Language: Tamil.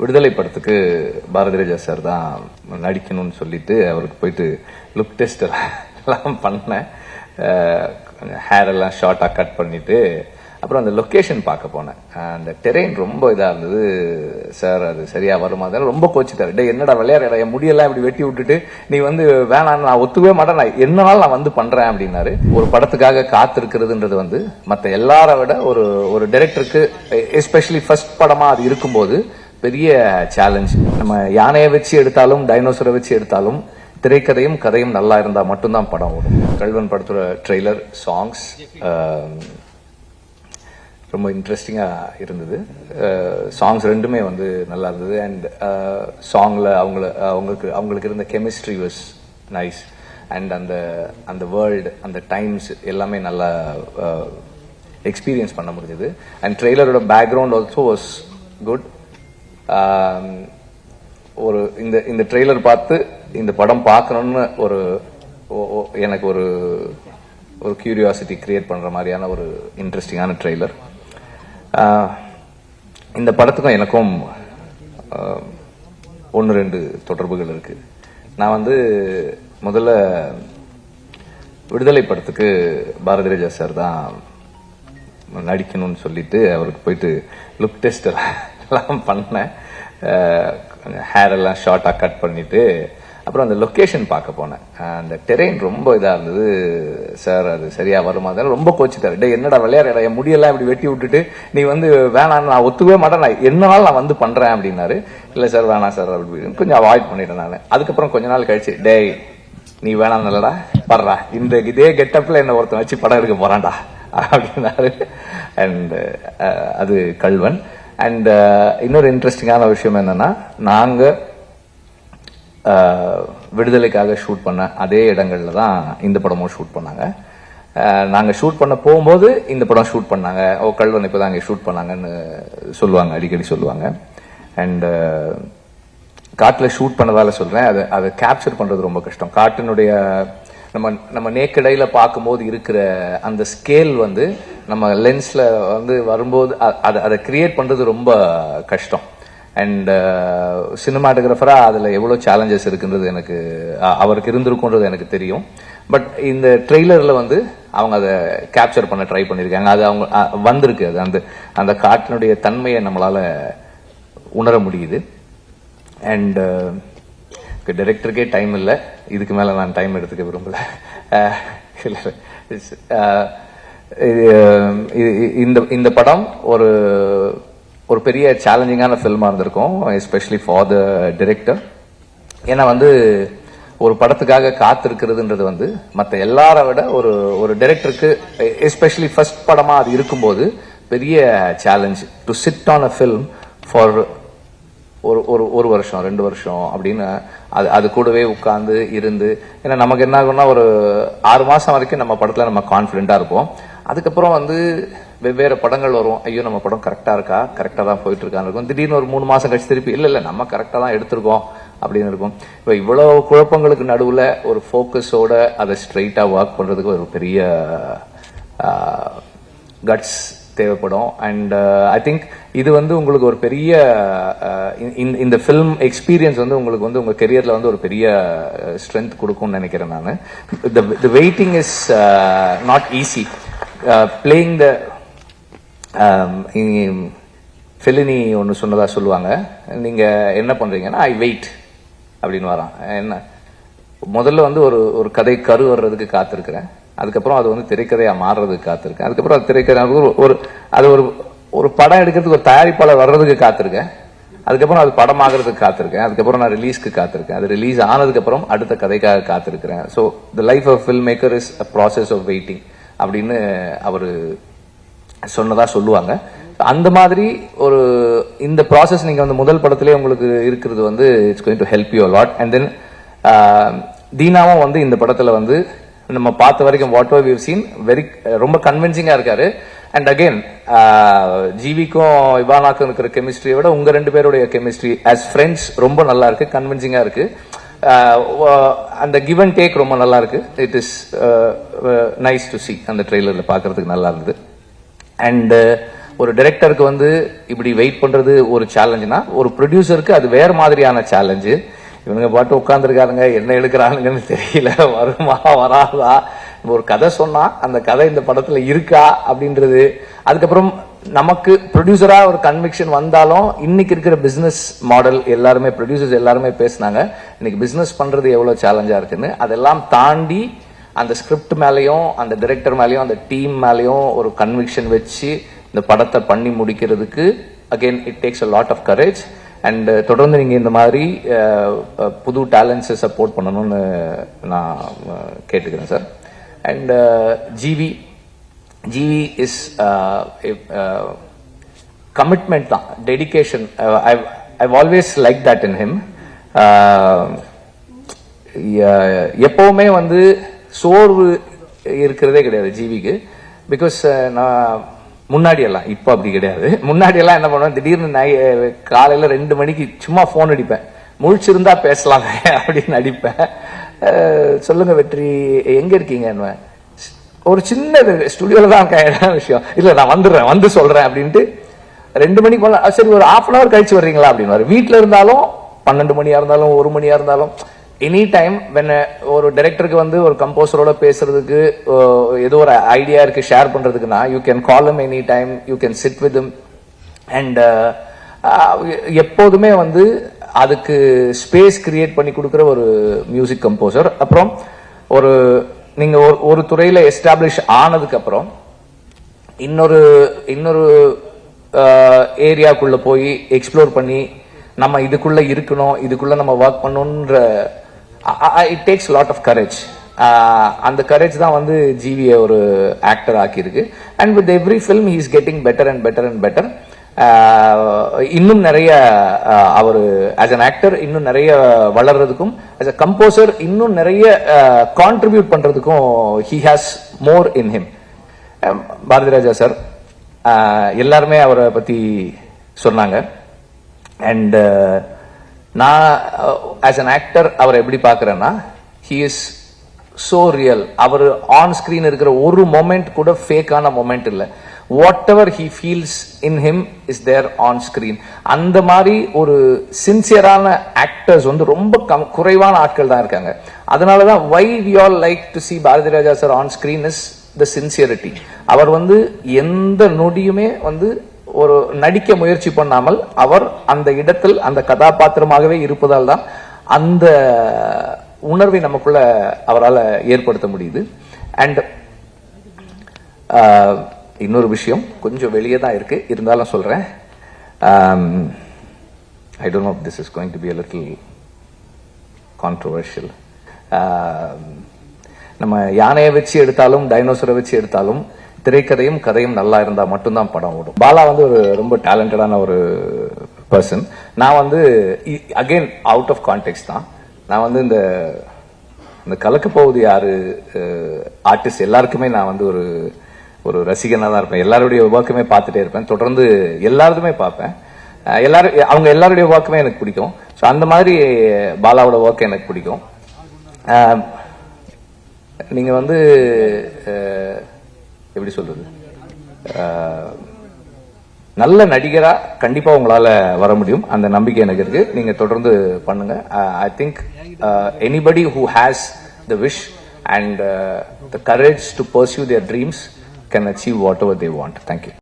விடுதலை படத்துக்கு பாரதி ராஜா சார் தான் நடிக்கணும்னு சொல்லிட்டு அவருக்கு போயிட்டு லுக் டெஸ்ட் எல்லாம் பண்ணேன். ஹேர் எல்லாம் ஷார்ட்டாக கட் பண்ணிட்டு அப்புறம் அந்த லொக்கேஷன் பார்க்க போனேன். அந்த டெரெயின் ரொம்ப இதாக இருந்தது. சார் அது சரியாக வருமா அதெல்லாம் ரொம்ப கோச்சிட்டாரு. டே என்னடா விளையாடுறா என் முடியெல்லாம் இப்படி வெட்டி விட்டுட்டு நீ வந்து வேணாம் நான் ஒத்துக்கவே மாட்டேன். நான் என்னாலும் நான் வந்து பண்ணுறேன் அப்படின்னாரு. ஒரு படத்துக்காக காத்திருக்கிறதுன்றது வந்து மற்ற எல்லாரை விட ஒரு ஒரு டைரக்டருக்கு எஸ்பெஷலி ஃபர்ஸ்ட் படமாக அது இருக்கும்போது பெரிய சேலஞ்ச் நம்ம யானையை வச்சு எடுத்தாலும் டைனோசரை வச்சு எடுத்தாலும் திரைக்கதையும் கதையும் நல்லா இருந்தால் மட்டும்தான் படம் வரும் கல்வன் படத்தோட ட்ரெய்லர் சாங்ஸ் um, ரொம்ப இன்ட்ரெஸ்டிங்காக இருந்தது. Uh, சாங்ஸ் ரெண்டுமே வந்து நல்லா இருந்தது. அண்ட் சாங்கில் uh, அவங்கள அவங்களுக்கு அவங்களுக்கு இருந்த கெமிஸ்ட்ரி வாஸ் நைஸ் அண்ட் அந்த அந்த வேர்ல்டு அந்த டைம்ஸ் எல்லாமே நல்லா uh, எக்ஸ்பீரியன்ஸ் பண்ண முடிஞ்சது. அண்ட் ட்ரெய்லரோட பேக்ரவுண்ட் ஆல்சோ வாஸ் குட் ஒரு இந்த இந்த ட்ரெய்லர் பார்த்து இந்த படம் பார்க்கணும்னு ஒரு எனக்கு ஒரு ஒரு கியூரியாசிட்டி கிரியேட் பண்ணுற மாதிரியான ஒரு இன்ட்ரெஸ்டிங்கான ட்ரெய்லர் இந்த படத்துக்கும் எனக்கும் ஒன்று ரெண்டு தொடர்புகள் இருக்குது நான் வந்து முதல்ல விடுதலை படத்துக்கு பாரதி ராஜா சார் தான் நடிக்கணும்னு சொல்லிட்டு அவருக்கு போயிட்டு லுக் டெஸ்டர் எல்லாம் பண்ணேன் ஹேர் எல்லாம் ஷார்ட்டாக கட் பண்ணிட்டு அப்புறம் அந்த லொக்கேஷன் பார்க்க போனேன். அந்த டெரெயின் ரொம்ப இதாக இருந்தது. சார் அது சரியாக வருமா? அதெல்லாம் ரொம்ப கோச்சிட்டாரு டே என்னடா விளையாடுறா என் முடியெல்லாம் இப்படி வெட்டி விட்டுட்டு நீ வந்து வேணாம் நான் ஒத்துக்கவே மாட்டேன். நான் என்னனாலும் நான் வந்து பண்ணுறேன் அப்படின்னாரு. இல்லை சார் வேணாம் சார் அப்படின்னு கொஞ்சம் அவாய்ட் பண்ணிட்டேன் நான். அதுக்கப்புறம் கொஞ்ச நாள் கழிச்சு டேய் நீ வேணாம் நல்லடா படுறா இந்த இதே கெட்டப்பில் என்ன ஒருத்தன் வச்சு படம் எடுக்க போகிறான்டா அப்படின்னாரு. அண்ட் அது கல்வன். அண்ட் uh, இன்னொரு இன்ட்ரெஸ்டிங்கான விஷயம் என்னன்னா நாங்கள் விடுதலைக்காக ஷூட் பண்ண அதே இடங்கள்ல தான் இந்த படமும் ஷூட் பண்ணாங்க. நாங்கள் ஷூட் பண்ண போகும்போது இந்த படம் ஷூட் பண்ணாங்க. ஓ கல்வன் இப்பதான் அங்கே ஷூட் பண்ணாங்கன்னு சொல்லுவாங்க அடிக்கடி சொல்லுவாங்க. அண்ட் காட்டில் ஷூட் பண்ணதால சொல்கிறேன் அதை அதை கேப்சர் பண்ணுறது ரொம்ப கஷ்டம். காட்டினுடைய நம்ம நம்ம நேக்கடையில் பார்க்கும்போது இருக்கிற அந்த ஸ்கேல் வந்து நம்ம லென்ஸில் வந்து வரும்போது அதை அதை கிரியேட் பண்ணுறது ரொம்ப கஷ்டம். அண்ட் சினிமாட்டோகிராஃபராக அதில் எவ்வளோ சேலஞ்சஸ் இருக்குன்றது எனக்கு அவருக்கு இருந்திருக்குன்றது எனக்கு தெரியும். பட் இந்த ட்ரெய்லரில் வந்து அவங்க அதை கேப்சர் பண்ண ட்ரை பண்ணியிருக்காங்க அது அவங்க வந்திருக்கு. அது அந்த அந்த காட்டினுடைய தன்மையை நம்மளால் உணர முடியுது. அண்ட் டைரக்டருக்கே டைம் இல்லை. இதுக்கு மேலே நான் டைம் எடுத்துக்க விரும்பல. இல்லை இந்த இந்த படம் ஒரு ஒரு பெரிய சேலஞ்சிங்கான ஃபில்மாக இருந்திருக்கும் எஸ்பெஷலி ஃபார் த டிரெக்டர் ஏன்னா வந்து ஒரு படத்துக்காக காத்திருக்கிறதுன்றது வந்து மற்ற எல்லாரை விட ஒரு ஒரு டைரக்டருக்கு எஸ்பெஷலி ஃபர்ஸ்ட் படமாக அது இருக்கும்போது பெரிய challenge to sit on a film for ஒரு ஒரு ஒரு வருஷம் ரெண்டு வருஷம் அப்படின்னு அது அது கூடவே உட்காந்து இருந்து ஏன்னா நமக்கு என்ன ஆகும்னா ஒரு ஆறு மாதம் வரைக்கும் நம்ம படத்தில் நம்ம கான்ஃபிடென்ட்டாக இருப்போம். அதுக்கப்புறம் வந்து வெவ்வேறு படங்கள் வரும். ஐயோ நம்ம படம் கரெக்டா இருக்கா? கரெக்டாக தான் போயிட்டு இருக்கான்னு இருக்கும். திடீர்னு ஒரு மூணு மாசம் கழிச்சு திருப்பி இல்லை இல்லை நம்ம கரெக்டாக தான் எடுத்திருக்கோம் அப்படின்னு இருக்கும். இப்போ இவ்வளோ குழப்பங்களுக்கு நடுவில் ஒரு ஃபோக்கஸோட அதை ஸ்ட்ரைட்டாக ஒர்க் பண்ணுறதுக்கு ஒரு பெரிய கட்ஸ் தேவைப்படும். அண்ட் ஐ திங்க் இது வந்து உங்களுக்கு ஒரு பெரிய இந்த- இந்த ஃபிலிம் எக்ஸ்பீரியன்ஸ் வந்து உங்களுக்கு வந்து உங்கள் கெரியரில் வந்து ஒரு பெரிய ஸ்ட்ரென்த் கொடுக்கும்னு நினைக்கிறேன் நான். The waiting is not easy playing the Fellini ஒன்று சொன்னதாக சொல்லுவாங்க. நீங்கள் என்ன பண்ணுறீங்கன்னா ஐ வெயிட் அப்படின்னு வரான். என்ன? முதல்ல வந்து ஒரு ஒரு கதை கரு வர்றதுக்கு காத்திருக்கிறேன். அதுக்கப்புறம் அது வந்து திரைக்கதையாக மாறுறதுக்கு காத்திருக்கேன். அதுக்கப்புறம் அது திரைக்கதை ஒரு- ஒரு அது ஒரு ஒரு படம் எடுக்கிறதுக்கு ஒரு தயாரிப்பாளர் வர்றதுக்கு காத்திருக்கேன். அதுக்கப்புறம் அது படம் ஆகிறதுக்கு காத்திருக்கேன். அதுக்கப்புறம் நான் ரிலீஸ்க்கு காத்திருக்கேன். அது ரிலீஸ் ஆனதுக்கப்புறம் அடுத்த கதைக்காக காத்திருக்கிறேன். So the life of film maker is a process of waiting அப்படின்னு அவர் சொன்னதா சொல்லுவாங்க. அந்த மாதிரி ஒரு இந்த ப்ராசஸ் நீங்கள் வந்து முதல் படத்திலே உங்களுக்கு இருக்கிறது வந்து it's going to help you lot and then தீனாவும் வந்து இந்த படத்தில் வந்து நம்ம பார்த்த வரைக்கும் வாட் வி சீன் வெரி ரொம்ப கன்வின்சிங்காக இருக்காரு. அண்ட் அகைன் ஜிவிக்கும் இவானாக்கும் இருக்கிற கெமிஸ்ட்ரியை விட உங்கள் ரெண்டு பேருடைய கெமிஸ்ட்ரி ஆஸ் ஃப்ரெண்ட்ஸ் ரொம்ப நல்லா இருக்கு கன்வின்சிங்காக இருக்குது Uh, uh, அந்த கிவ் அண்ட் டேக் ரொம்ப நல்லா இருக்கு it is nice to see அந்த ட்ரெய்லரில் பார்க்கறதுக்கு நல்லா இருந்தது அண்ட் uh, ஒரு டைரக்டருக்கு வந்து இப்படி வெயிட் பண்றது ஒரு சேலஞ்சுனா ஒரு ப்ரொடியூசருக்கு அது வேற மாதிரியான சேலஞ்சு இவனுங்க பாட்டு உட்காந்துருக்காருங்க என்ன எடுக்கிறானுங்கன்னு தெரியல. வருமா வராதா? ஒரு கதை சொன்னா அந்த கதை இந்த படத்துல இருக்கா அப்படின்றது. அதுக்கப்புறம் நமக்கு ப்ரொடியூசராக ஒரு கன்விக்ஷன் வந்தாலும் இன்னைக்கு இருக்கிற பிஸ்னஸ் மாடல் எல்லாருமே ப்ரொடியூசர்ஸ் எல்லாருமே பேசுனாங்க இன்னைக்கு பிஸ்னஸ் பண்ணுறது எவ்வளோ சேலஞ்சாக இருக்குன்னு. அதெல்லாம் தாண்டி அந்த ஸ்கிரிப்ட் மேலேயும் அந்த டிரெக்டர் மேலேயும் அந்த டீம் மேலேயும் ஒரு கன்விக்ஷன் வச்சு இந்த படத்தை பண்ணி முடிக்கிறதுக்கு again it takes a lot of courage and தொடர்ந்து நீங்கள் இந்த மாதிரி uh, uh, புது டேலண்ட்ஸை சப்போர்ட் பண்ணணும்னு நான் uh, கேட்டுக்கிறேன் sir and GV GV is commitment தான் dedication I always like that in him எப்பவுமே வந்து சோர்வு இருக்கிறதே கிடையாது ஜிவிக்கு பிகாஸ் uh, நான் முன்னாடி எல்லாம் இப்போ அப்படி கிடையாது. முன்னாடி எல்லாம் என்ன பண்ணுவேன் திடீர்னு நான் காலையில் ரெண்டு மணிக்கு சும்மா ஃபோன் அடிப்பேன். முழிச்சிருந்தா பேசலாமே அப்படின்னு அடிப்பேன். சொல்லுங்கள் சொல்லுங்க வெற்றி எங்க இருக்கீங்க ஒரு சின்ன ஸ்டுடியோவில் தான் இருக்கேன் விஷயம்? இல்லை நான் வந்துடுறேன் வந்து சொல்கிறேன் அப்படின்ட்டு ரெண்டு மணிக்கு போல சரி ஒரு ஆஃப் அன் அவர் கழிச்சு வர்றீங்களா? அப்படின்னு வீட்டில் இருந்தாலும் பன்னெண்டு மணியாக இருந்தாலும் ஒரு மணியாக இருந்தாலும் எனி டைம் வென் ஒரு டைரக்டருக்கு வந்து ஒரு கம்போசரோட பேசுறதுக்கு ஏதோ ஒரு ஐடியா இருக்கு share பண்றதுக்குன்னா you can call any time you can sit with and எப்போதுமே வந்து அதுக்கு ஸ்பேஸ் கிரியேட் பண்ணி கொடுக்குற ஒரு மியூசிக் கம்போசர் அப்புறம் ஒரு நீங்க ஒரு ஒரு துறையில எஸ்டாப்ளிஷ் ஆனதுக்கு அப்புறம் இன்னொரு இன்னொரு ஏரியாக்குள்ள போய் எக்ஸ்ப்ளோர் பண்ணி நம்ம இதுக்குள்ள இருக்கணும் இதுக்குள்ள நம்ம ஒர்க் பண்ணணுன்ற it takes lot of courage அந்த கரேஜ் தான் வந்து ஜிவியை ஒரு actor ஆக்கியிருக்கு. And with every film is getting better and better and better இன்னும் நிறைய அவர் ஆஸ் அன் ஆக்டர் இன்னும் நிறைய வளர்றதுக்கும் ஆஸ் அ கம்போசர் இன்னும் நிறைய கான்ட்ரிபியூட் பண்றதுக்கும் he has more in him Bharathi Raja sir எல்லாருமே அவரை பத்தி சொன்னாங்க. அண்ட் நான் ஆஸ் அன் ஆக்டர் அவரை எப்படி பார்க்குறேன்னா ஹி இஸ் சோ ரியல் அவர் ஆன் ஸ்கிரீன் இருக்கிற ஒரு மொமெண்ட் கூட ஃபேக்கான மொமெண்ட் இல்லை. Whatever he feels in him is there on screen அந்த மாதிரி ஒரு சின்சியரான ஆக்டர்ஸ் வந்து ரொம்ப கம் குறைவான ஆட்கள் தான் இருக்காங்க. அதனால தான் why we all like to see Bharathi Raja sir on screen is the sincerity அவர் வந்து எந்த நொடியுமே வந்து ஒரு நடிக்க முயற்சி பண்ணாமல் அவர் அந்த இடத்தில் அந்த கதாபாத்திரமாகவே இருப்பதால் தான் அந்த உணர்வை நமக்குள்ள அவரால் ஏற்படுத்த முடியுது. அண்ட் இன்னொரு விஷயம் கொஞ்சம் வெளியே தான் இருக்கு. இருந்தாலும் சொல்றேன். I don't know this is going to be a little controversial நம்ம யானையை வச்சு எடுத்தாலும் டைனோசரை வச்சு எடுத்தாலும் திரைக்கதையும் கதையும் நல்லா இருந்தால் மட்டும்தான் படம் ஓடும். பாலா வந்து ஒரு ரொம்ப டேலண்டடான ஒரு பர்சன் நான் வந்து அகைன் அவுட் ஆஃப் கான்டெக்ட் தான். நான் வந்து இந்த இந்த கலக்க போகுது யாரு ஆர்டிஸ்ட் எல்லாருக்குமே நான் வந்து ஒரு ஒரு ரசிகனாக தான் இருப்பேன். எல்லாருடைய ஒர்க்குமே பார்த்துட்டே இருப்பேன். தொடர்ந்து எல்லாருமே பார்ப்பேன். எல்லாரும் அவங்க எல்லாருடைய ஒர்க்குமே எனக்கு பிடிக்கும். ஸோ அந்த மாதிரி பாலாவோட ஒர்க் எனக்கு பிடிக்கும். நீங்கள் வந்து எப்படி சொல்றது? நல்ல நடிகரா கண்டிப்பா உங்களால வர முடியும். அந்த நம்பிக்கை எனக்கு இருக்கு. நீங்க தொடர்ந்து பண்ணுங்க. I think anybody who has the wish and the courage to pursue their dreams can achieve whatever they want thank you